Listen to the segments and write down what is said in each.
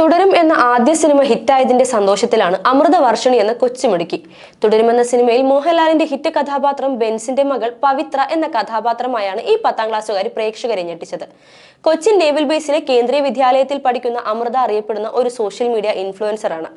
തുടരും എന്ന ആദ്യ സിനിമ ഹിറ്റായതിന്റെ സന്തോഷത്തിലാണ് അമൃത വർഷണി എന്ന കൊച്ചുമിടുക്കി. തുടരുമെന്ന സിനിമയിൽ മോഹൻലാലിന്റെ ഹിറ്റ് കഥാപാത്രം ബെൻസിന്റെ മകൾ പവിത്ര എന്ന കഥാപാത്രമായാണ് ഈ പത്താം ക്ലാസ്സുകാരി പ്രേക്ഷകരെ ഞെട്ടിച്ചത്. കൊച്ചിൻ നേവൽ ബേസിലെ കേന്ദ്രീയ വിദ്യാലയത്തിൽ പഠിക്കുന്ന അമൃത അറിയപ്പെടുന്ന ഒരു സോഷ്യൽ മീഡിയ ഇൻഫ്ലുവൻസറാണ്.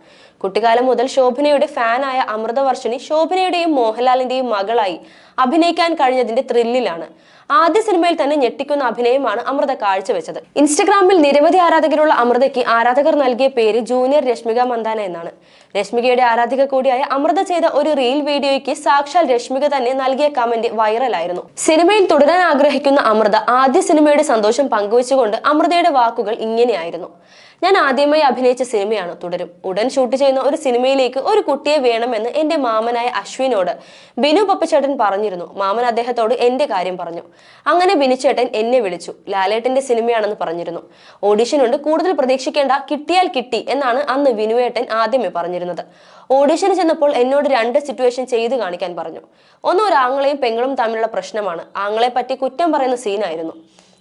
കുട്ടിക്കാലം മുതൽ ശോഭനയുടെ ഫാനായ അമൃത വർഷണി ശോഭനയുടെയും മോഹൻലാലിന്റെയും മകളായി അഭിനയിക്കാൻ കഴിഞ്ഞതിന്റെ ത്രില്ലിലാണ് ആദ്യ സിനിമയിൽ തന്നെ ഞെട്ടിക്കുന്ന അഭിനയമാണ് അമൃത കാഴ്ചവെച്ചത്. ഇൻസ്റ്റഗ്രാമിൽ നിരവധി ആരാധകരുള്ള അമൃതയ്ക്ക് ആരാധകർ നൽകിയ പേര് ജൂനിയർ രശ്മിക മന്ദാന എന്നാണ്. രശ്മികയുടെ ആരാധിക കൂടിയായ അമൃത ചെയ്ത ഒരു റീൽ വീഡിയോയ്ക്ക് സാക്ഷാൽ രശ്മിക തന്നെ നൽകിയ കമന്റ് വൈറലായിരുന്നു സിനിമയിൽ തുടരാൻ ആഗ്രഹിക്കുന്ന അമൃത ആദ്യ സിനിമയുടെ സന്തോഷം പങ്കുവച്ചുകൊണ്ട് അമൃതയുടെ വാക്കുകൾ ഇങ്ങനെയായിരുന്നു. ഞാൻ ആദ്യമായി അഭിനയിച്ച സിനിമയാണ് തുടരും. ഉടൻ ഷൂട്ട് ചെയ്യുന്ന ഒരു സിനിമയിലേക്ക് ഒരു കുട്ടിയെ വേണമെന്ന് എന്റെ മാമനായ അശ്വിനോട് ബിനു പപ്പച്ചേട്ടൻ പറഞ്ഞിരുന്നു. മാമൻ അദ്ദേഹത്തോട് എന്റെ കാര്യം പറഞ്ഞു. അങ്ങനെ ബിനുചേട്ടൻ എന്നെ വിളിച്ചു. ലാലേട്ടന്റെ സിനിമയാണെന്ന് പറഞ്ഞിരുന്നു. ഓഡിഷൻ ഉണ്ട്. കൂടുതൽ പ്രതീക്ഷിക്കേണ്ട കിട്ടിയാൽ കിട്ടി എന്നാണ് അന്ന് വിനുവേട്ടൻ ആദ്യമേ പറഞ്ഞിരുന്നത്. ഓഡിഷന് ചെന്നപ്പോൾ എന്നോട് രണ്ട് സിറ്റുവേഷൻ ചെയ്തു കാണിക്കാൻ പറഞ്ഞു. ഒന്ന് ഒരു ആങ്ങളെയും പെങ്ങളും തമ്മിലുള്ള പ്രശ്നമാണ്. ആങ്ങളെ പറ്റി കുറ്റം പറയുന്ന സീനായിരുന്നു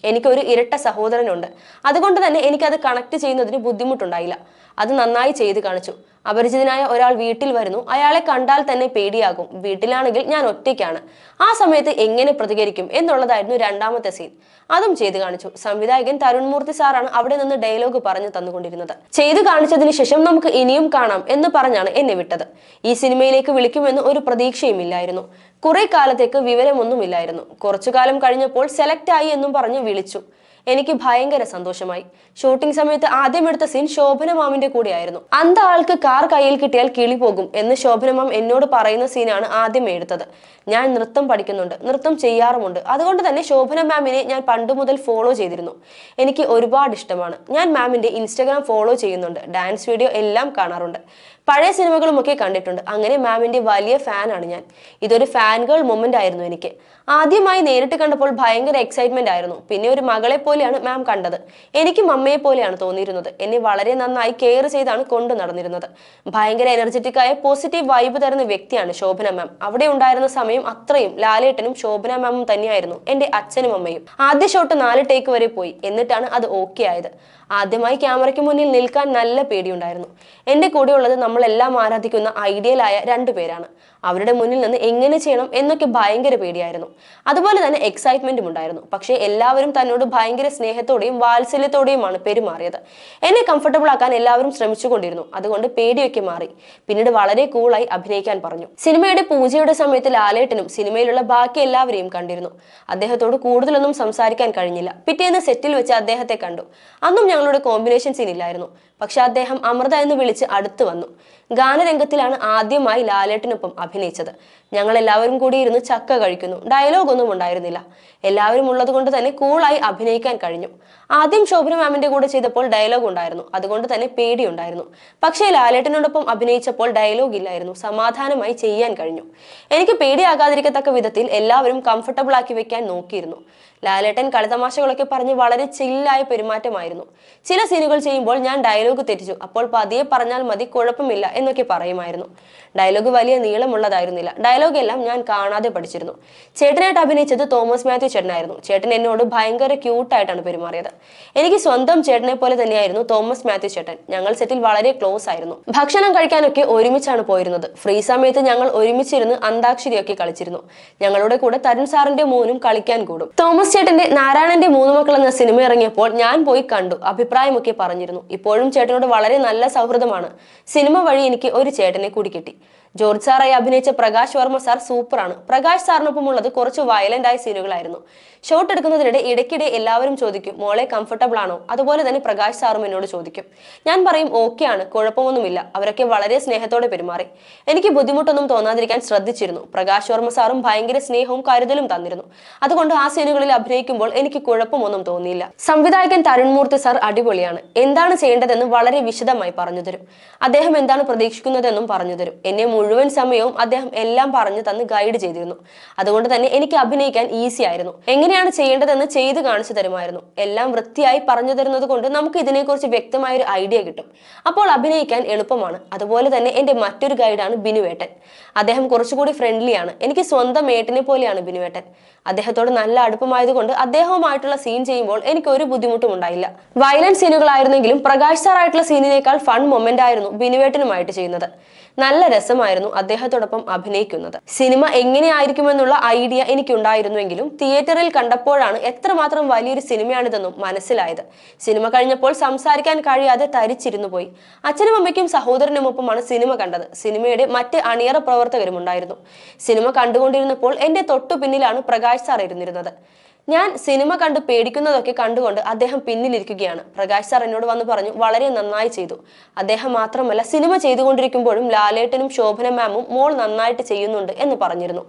എനിക്കൊരു ഇരട്ട സഹോദരനുണ്ട്. അതുകൊണ്ട് തന്നെ എനിക്കത് കണക്ട് ചെയ്യുന്നതിന് ബുദ്ധിമുട്ടുണ്ടായില്ല. അത് നന്നായി ചെയ്തു കാണിച്ചു. അപരിചിതനായ ഒരാൾ വീട്ടിൽ വരുന്നു. അയാളെ കണ്ടാൽ തന്നെ പേടിയാകും. വീട്ടിലാണെങ്കിൽ ഞാൻ ഒറ്റയ്ക്കാണ്. ആ സമയത്ത് എങ്ങനെ പ്രതികരിക്കും എന്നുള്ളതായിരുന്നു രണ്ടാമത്തെ സീൻ. അതും ചെയ്തു കാണിച്ചു. സംവിധായകൻ തരുൺമൂർത്തി സാറാണ് അവിടെ നിന്ന് ഡയലോഗ് പറഞ്ഞു തന്നുകൊണ്ടിരുന്നത്. ചെയ്തു കാണിച്ചതിന് ശേഷം നമുക്ക് ഇനിയും കാണാം എന്ന് പറഞ്ഞാണ് എന്നെ വിട്ടത്. ഈ സിനിമയിലേക്ക് വിളിക്കുമെന്ന് ഒരു പ്രതീക്ഷയും ഇല്ലായിരുന്നു. കുറെ കാലത്തേക്ക് വിവരമൊന്നുമില്ലായിരുന്നു. കുറച്ചു കാലം കഴിഞ്ഞപ്പോൾ സെലക്ട് ആയി എന്നും പറഞ്ഞ് വിളിച്ചു. എനിക്ക് ഭയങ്കര സന്തോഷമായി. ഷൂട്ടിംഗ് സമയത്ത് ആദ്യം എടുത്ത സീൻ ശോഭന മാമിന്റെ കൂടെയായിരുന്നു. അന്ത ആൾക്ക് കാർ കയ്യിൽ കിട്ടിയാൽ കിളി പോകും എന്ന് ശോഭന മാം എന്നോട് പറയുന്ന സീനാണ് ആദ്യം എടുത്തത്. ഞാൻ നൃത്തം പഠിക്കുന്നുണ്ട് നൃത്തം ചെയ്യാറുമുണ്ട്. അതുകൊണ്ട് തന്നെ ശോഭന മാമിനെ ഞാൻ പണ്ട് മുതൽ ഫോളോ ചെയ്തിരുന്നു. എനിക്ക് ഒരുപാട് ഇഷ്ടമാണ്. ഞാൻ മാമിന്റെ ഇൻസ്റ്റാഗ്രാം ഫോളോ ചെയ്യുന്നുണ്ട് ഡാൻസ് വീഡിയോ എല്ലാം കാണാറുണ്ട്. പഴയ സിനിമകളുമൊക്കെ കണ്ടിട്ടുണ്ട്. അങ്ങനെ മാമിന്റെ വലിയ ഫാനാണ് ഞാൻ. ഇതൊരു ഫാൻ ഗേൾ മൊമെന്റ് ആയിരുന്നു എനിക്ക്. ആദ്യമായി നേരിട്ട് കണ്ടപ്പോൾ ഭയങ്കര എക്സൈറ്റ്മെന്റ് ആയിരുന്നു. പിന്നെ ഒരു മകളെ പോലെയാണ് മാം കണ്ടത്. എനിക്ക് അമ്മയെ പോലെയാണ് തോന്നിയിരുന്നത്. എന്നെ വളരെ നന്നായി കെയർ ചെയ്താണ് കൊണ്ടു നടന്നിരുന്നത്. ഭയങ്കര എനർജറ്റിക് ആയ പോസിറ്റീവ് വൈബ് തരുന്ന വ്യക്തിയാണ് ശോഭന മാം അവിടെ ഉണ്ടായിരുന്ന സമയം അത്രയും ലാലേട്ടനും ശോഭന മാമും തന്നെയായിരുന്നു എന്റെ അച്ഛനും അമ്മയും. ആദ്യ ഷോട്ട് നാല് ടേക്ക് വരെ പോയി. എന്നിട്ടാണ് അത് ഓക്കെ ആയത്. ആദ്യമായി ക്യാമറയ്ക്ക് മുന്നിൽ നിൽക്കാൻ നല്ല പേടിയുണ്ടായിരുന്നു. എന്റെ കൂടെയുള്ളത് നമ്മളെല്ലാം ആരാധിക്കുന്ന ഐഡിയലായ രണ്ടു പേരാണ്. അവരുടെ മുന്നിൽ നിന്ന് എങ്ങനെ ചെയ്യണം എന്നൊക്കെ ഭയങ്കര പേടിയായിരുന്നു. അതുപോലെ തന്നെ എക്സൈറ്റ്മെന്റും ഉണ്ടായിരുന്നു. പക്ഷേ എല്ലാവരും തന്നോട് ഭയങ്കര സ്നേഹത്തോടെയും വാത്സല്യത്തോടെയുമാണ് പെരുമാറിയത്. എന്നെ കംഫർട്ടബിൾ ആക്കാൻ എല്ലാവരും ശ്രമിച്ചുകൊണ്ടിരുന്നു. അതുകൊണ്ട് പേടിയൊക്കെ മാറി. പിന്നീട് വളരെ കൂളായി അഭിനയിക്കാൻ പറഞ്ഞു. സിനിമയുടെ പൂജയുടെ സമയത്ത് ലാലേട്ടനും സിനിമയിലുള്ള ബാക്കി എല്ലാവരെയും കണ്ടിരുന്നു. അദ്ദേഹത്തോട് കൂടുതലൊന്നും സംസാരിക്കാൻ കഴിഞ്ഞില്ല. പിറ്റേന്ന് സെറ്റിൽ വെച്ച് അദ്ദേഹത്തെ കണ്ടു. അന്നും ഞങ്ങളുടെ കോമ്പിനേഷൻ സീൻ ഇല്ലായിരുന്നു. പക്ഷെ അദ്ദേഹം അമൃത എന്ന് വിളിച്ച് അടുത്തു വന്നു. ഗാനരംഗത്തിലാണ് ആദ്യമായി ലാലേട്ടനൊപ്പം അഭിനയിച്ചത്. ഞങ്ങൾ എല്ലാവരും കൂടി ഇരുന്ന് ചക്ക കഴിക്കുന്നു. ഡയലോഗ് ഒന്നും ഉണ്ടായിരുന്നില്ല. എല്ലാവരും ഉള്ളത് കൊണ്ട് തന്നെ കൂളായി അഭിനയിക്കാൻ കഴിഞ്ഞു. ആദ്യം ശോഭന മാമിന്റെ കൂടെ ചെയ്തപ്പോൾ ഡയലോഗ് ഉണ്ടായിരുന്നു. അതുകൊണ്ട് തന്നെ പേടിയുണ്ടായിരുന്നു. പക്ഷേ ലാലേട്ടനോടൊപ്പം അഭിനയിച്ചപ്പോൾ ഡയലോഗ് ഇല്ലായിരുന്നു. സമാധാനമായി ചെയ്യാൻ കഴിഞ്ഞു. എനിക്ക് പേടിയാകാതിരിക്കത്തക്ക വിധത്തിൽ എല്ലാവരും കംഫർട്ടബിൾ ആക്കി വെക്കാൻ നോക്കിയിരുന്നു. ലാലേട്ടൻ കളിതമാശകളൊക്കെ പറഞ്ഞ് വളരെ ചില്ലായ പെരുമാറ്റമായിരുന്നു. ചില സീനുകൾ ചെയ്യുമ്പോൾ ഞാൻ ഡയലോഗ് തെറ്റിച്ചു. അപ്പോൾ പതിയെ പറഞ്ഞാൽ മതി കുഴപ്പമില്ല എന്നൊക്കെ പറയുമായിരുന്നു. ഡയലോഗ് വലിയ നീളമുള്ളതായിരുന്നില്ല. ഡയലോഗ് എല്ലാം ഞാൻ കാണാതെ പഠിച്ചിരുന്നു. ചേട്ടനായിട്ട് അഭിനയിച്ചത് തോമസ് മാത്യു ചേട്ടനായിരുന്നു. ചേട്ടൻ എന്നോട് ഭയങ്കര ക്യൂട്ടായിട്ടാണ് പെരുമാറിയത്. എനിക്ക് സ്വന്തം ചേട്ടനെ പോലെ തന്നെയായിരുന്നു തോമസ് മാത്യു ചേട്ടൻ. ഞങ്ങൾ സെറ്റിൽ വളരെ ക്ലോസ് ആയിരുന്നു. ഭക്ഷണം കഴിക്കാനൊക്കെ ഒരുമിച്ചാണ് പോയിരുന്നത്. ഫ്രീ സമയത്ത് ഞങ്ങൾ ഒരുമിച്ചിരുന്ന് അന്താക്ഷരിയൊക്കെ കളിച്ചിരുന്നു. ഞങ്ങളുടെ കൂടെ തരുൺ സാറിന്റെ മോനും കളിക്കാൻ കൂടും. തോമസ് ചേട്ടന്റെ നാരായണന്റെ മൂന്ന് മക്കൾ എന്ന സിനിമ ഇറങ്ങിയപ്പോൾ ഞാൻ പോയി കണ്ടു. അഭിപ്രായമൊക്കെ പറഞ്ഞിരുന്നു. ഇപ്പോഴും ചേട്ടനോട് വളരെ നല്ല സൗഹൃദമാണ്. സിനിമ വഴി എനിക്ക് ഒരു ചേട്ടനെ കൂടി കിട്ടി. ജോർജ് സാറായി അഭിനയിച്ച പ്രകാശ് വർമ്മ സാർ സൂപ്പറാണ്. പ്രകാശ് സാറിനൊപ്പമുള്ളത് കുറച്ച് വയലന്റ് ആയ സീനുകളായിരുന്നു ഷോട്ട് എടുക്കുന്നതിനിടെ ഇടയ്ക്കിടെ എല്ലാവരും ചോദിക്കും മോളെ കംഫർട്ടബിൾ ആണോ? അതുപോലെ തന്നെ പ്രകാശ് സാറും എന്നോട് ചോദിക്കും. ഞാൻ പറയും ഓക്കെ ആണ് കുഴപ്പമൊന്നുമില്ല. അവരൊക്കെ വളരെ സ്നേഹത്തോടെ പെരുമാറി. എനിക്ക് ബുദ്ധിമുട്ടൊന്നും തോന്നാതിരിക്കാൻ ശ്രദ്ധിച്ചിരുന്നു. പ്രകാശ് വർമ്മ സാറും ഭയങ്കര സ്നേഹവും കരുതലും തന്നിരുന്നു. അതുകൊണ്ട് ആ സീനുകളിൽ അഭിനയിക്കുമ്പോൾ എനിക്ക് കുഴപ്പമൊന്നും തോന്നിയില്ല. സംവിധായകൻ തരുൺമൂർത്തി സാർ അടിപൊളിയാണ്. എന്താണ് ചെയ്യേണ്ടതെന്ന് വളരെ വിശദമായി പറഞ്ഞു തരും. അദ്ദേഹം എന്താണ് പ്രതീക്ഷിക്കുന്നതെന്നും പറഞ്ഞു തരും. എന്നെ മുഴുവൻ സമയവും അദ്ദേഹം എല്ലാം പറഞ്ഞു തന്ന് ഗൈഡ് ചെയ്തിരുന്നു. അതുകൊണ്ട് തന്നെ എനിക്ക് അഭിനയിക്കാൻ ഈസി ആയിരുന്നു. എങ്ങനെയാണ് ചെയ്യേണ്ടതെന്ന് ചെയ്ത് കാണിച്ചു തരുമായിരുന്നു. എല്ലാം വൃത്തിയായി പറഞ്ഞു തരുന്നത് കൊണ്ട് നമുക്ക് ഇതിനെക്കുറിച്ച് വ്യക്തമായ ഒരു ഐഡിയ കിട്ടും. അപ്പോൾ അഭിനയിക്കാൻ എളുപ്പമാണ്. അതുപോലെ തന്നെ എന്റെ മറ്റൊരു ഗൈഡാണ് ബിനുവേട്ടൻ. അദ്ദേഹം കുറച്ചുകൂടി ഫ്രണ്ട്ലിയാണ് എനിക്ക് സ്വന്തം ഏട്ടനെ പോലെയാണ് ബിനുവേട്ടൻ. അദ്ദേഹത്തോട് നല്ല അടുപ്പമായതുകൊണ്ട് അദ്ദേഹവുമായിട്ടുള്ള സീൻ ചെയ്യുമ്പോൾ എനിക്ക് ഒരു ബുദ്ധിമുട്ടും ഉണ്ടായില്ല. വയലന്റ് സീനുകളായിരുന്നെങ്കിലും പ്രകാശ് സാറായിട്ടുള്ള സീനിനേക്കാൾ ഫൺ മൊമെന്റ് ആയിരുന്നു ബിനുവേട്ടനുമായിട്ട് ചെയ്യുന്നത്. നല്ല രസമായിരുന്നു അദ്ദേഹത്തോടൊപ്പം അഭിനയിക്കുന്നത്. സിനിമ എങ്ങനെയായിരിക്കുമെന്നുള്ള ഐഡിയ എനിക്കുണ്ടായിരുന്നുവെങ്കിലും തിയേറ്ററിൽ കണ്ടപ്പോഴാണ് എത്രമാത്രം വലിയൊരു സിനിമയാണിതെന്നും മനസ്സിലായത്. സിനിമ കഴിഞ്ഞപ്പോൾ സംസാരിക്കാൻ കഴിയാതെ തരിച്ചിരുന്നു പോയി. അച്ഛനും അമ്മയ്ക്കും സഹോദരനുമൊപ്പമാണ് സിനിമ കണ്ടത്. സിനിമയുടെ മറ്റ് അണിയറ പ്രവർത്തകരും ഉണ്ടായിരുന്നു. സിനിമ കണ്ടുകൊണ്ടിരുന്നപ്പോൾ എന്റെ തൊട്ടു പിന്നിലാണ് പ്രകാശ് സാർ ഇരുന്നിരുന്നത്. ഞാൻ സിനിമ കണ്ട് പേടിക്കുന്നതൊക്കെ കണ്ടുകൊണ്ട് അദ്ദേഹം പിന്നിലിരിക്കുകയാണ്. പ്രകാശ് സാർ എന്നോട് വന്ന് പറഞ്ഞു വളരെ നന്നായി ചെയ്തു. അദ്ദേഹം മാത്രമല്ല സിനിമ ചെയ്തുകൊണ്ടിരിക്കുമ്പോഴും ലാലേട്ടനും ശോഭന മാമും മോൾ നന്നായിട്ട് ചെയ്യുന്നുണ്ട് എന്ന് പറഞ്ഞിരുന്നു.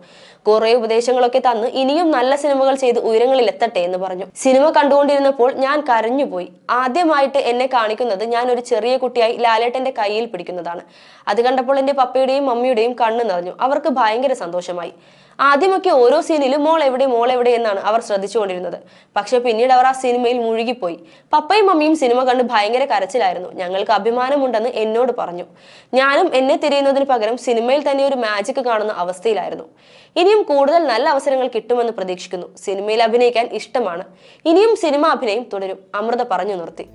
കുറേ ഉപദേശങ്ങളൊക്കെ തന്ന് ഇനിയും നല്ല സിനിമകൾ ചെയ്ത് ഉയരങ്ങളിൽ എത്തട്ടെ എന്ന് പറഞ്ഞു. സിനിമ കണ്ടുകൊണ്ടിരുന്നപ്പോൾ ഞാൻ കരഞ്ഞുപോയി. ആദ്യമായിട്ട് എന്നെ കാണിക്കുന്നത് ഞാൻ ഒരു ചെറിയ കുട്ടിയായി ലാലേട്ടന്റെ കയ്യിൽ പിടിക്കുന്നതാണ്. അത് കണ്ടപ്പോൾ എന്റെ പപ്പയുടെയും മമ്മിയുടെയും കണ്ണ് നിറഞ്ഞു. അവർക്ക് ഭയങ്കര സന്തോഷമായി. ആദ്യമൊക്കെ ഓരോ സീനിലും മോൾ എവിടെ മോൾ എവിടെ എന്നാണ് അവർ ശ്രദ്ധിച്ചുകൊണ്ടിരുന്നത്. പക്ഷെ പിന്നീട് അവർ ആ സിനിമയിൽ മുഴുകിപ്പോയി. പപ്പയും മമ്മിയും സിനിമ കണ്ട് ഭയങ്കര കരച്ചിലായിരുന്നു. ഞങ്ങൾക്ക് അഭിമാനമുണ്ടെന്ന് എന്നോട് പറഞ്ഞു. ഞാനും എന്നെ തിരയുന്നതിന് പകരം സിനിമയിൽ തന്നെ ഒരു മാജിക് കാണുന്ന അവസ്ഥയിലായിരുന്നു. ഇനിയും കൂടുതൽ നല്ല അവസരങ്ങൾ കിട്ടുമെന്ന് പ്രതീക്ഷിക്കുന്നു. സിനിമയിൽ അഭിനയിക്കാൻ ഇഷ്ടമാണ്. ഇനിയും സിനിമ അഭിനയം തുടരും. അമൃത പറഞ്ഞു നിർത്തി.